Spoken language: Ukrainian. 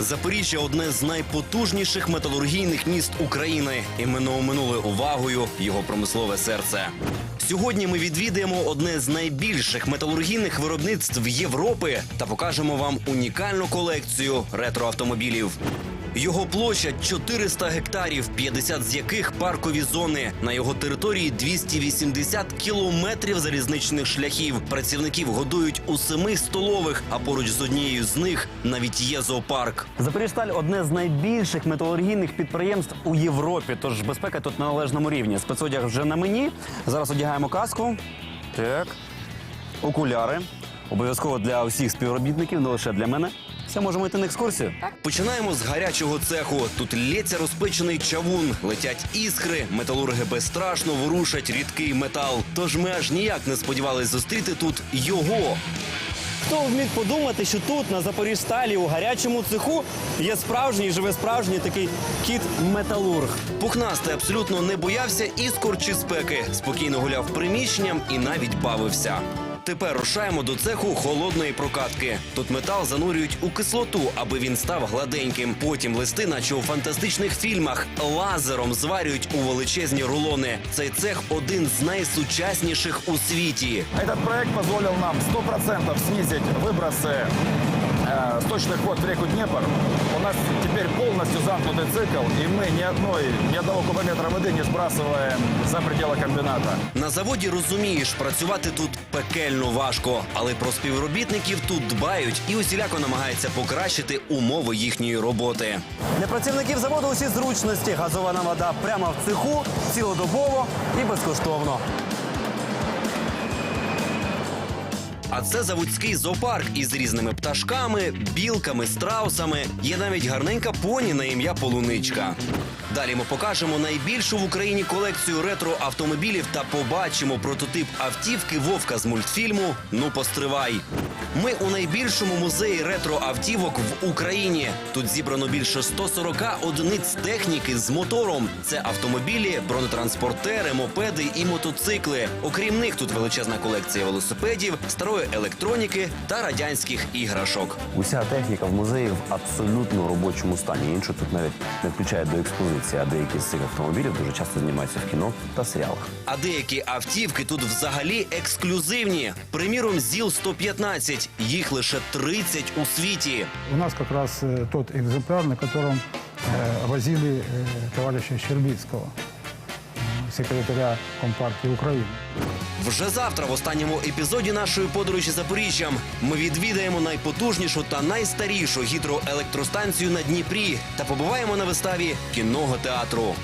Запоріжжя одне з найпотужніших металургійних міст України. І ми не уминули увагою його промислове серце. Сьогодні ми відвідаємо одне з найбільших металургійних виробництв Європи та покажемо вам унікальну колекцію ретроавтомобілів. Його площа 400 гектарів, 50 з яких паркові зони. На його території 280 кілометрів залізничних шляхів. Працівників годують у семи столових, а поруч з однією з них навіть є зоопарк. Запоріжсталь одне з найбільших металургійних підприємств у Європі. Тож безпека тут на належному рівні. Спецодяг вже на мені. Зараз одягаємо каску. Так, окуляри. Обов'язково для усіх співробітників, не лише для мене. Все, можемо йти на екскурсію. Починаємо з гарячого цеху. Тут лється розпечений чавун, летять іскри, металурги безстрашно ворушать рідкий метал. Тож ми аж ніяк не сподівались зустріти тут його. Хто вміг подумати, що тут, на Запоріжсталі, у гарячому цеху, є справжній, живе справжній такий кіт-металург. Пухнастий абсолютно не боявся іскор чи спеки. Спокійно гуляв приміщенням і навіть бавився. Тепер рушаємо до цеху холодної прокатки. Тут метал занурюють у кислоту, аби він став гладеньким. Потім листи, наче у фантастичних фільмах, лазером зварюють у величезні рулони. Цей цех один з найсучасніших у світі. Этот проект позволил нам 100% снизить выбросы э, сточных вод в реку Днепр. У нас теперь полностью замкнутый цикл, и мы ни одной, ни одного кубометра воды не сбрасываем за пределы комбината. На заводі розумієш, працювати тут пекельно важко, але про співробітників тут дбають і усіляко намагаються покращити умови їхньої роботи. Для працівників заводу усі зручності. Газована вода прямо в цеху, цілодобово і безкоштовно. А це заводський зоопарк із різними пташками, білками, страусами. Є навіть гарненька поні на ім'я Полуничка. Далі ми покажемо найбільшу в Україні колекцію ретро-автомобілів та побачимо прототип автівки Вовка з мультфільму Ну постривай. Ми у найбільшому музеї ретро-автівок в Україні. Тут зібрано більше 140 одиниць техніки з мотором. Це автомобілі, бронетранспортери, мопеди і мотоцикли. Окрім них, тут величезна колекція велосипедів, старої електроніки та радянських іграшок. Уся техніка в музеї в абсолютно робочому стані. Іншу тут навіть не включають до експозиції, а деякі з цих автомобілів дуже часто знімаються в кіно та серіалах. А деякі автівки тут взагалі ексклюзивні. Приміром, ЗІЛ 115 їх лише 30 у світі. У нас как раз э, тот экземпляр, на котором э, возили э, товарища Щербицкого, э, секретаря Компартії України. Вже завтра, в останньому епізоді нашої подорожі Запоріжжям, ми відвідаємо найпотужнішу та найстарішу гідроелектростанцію на Дніпрі та побуваємо на виставі кінного театру.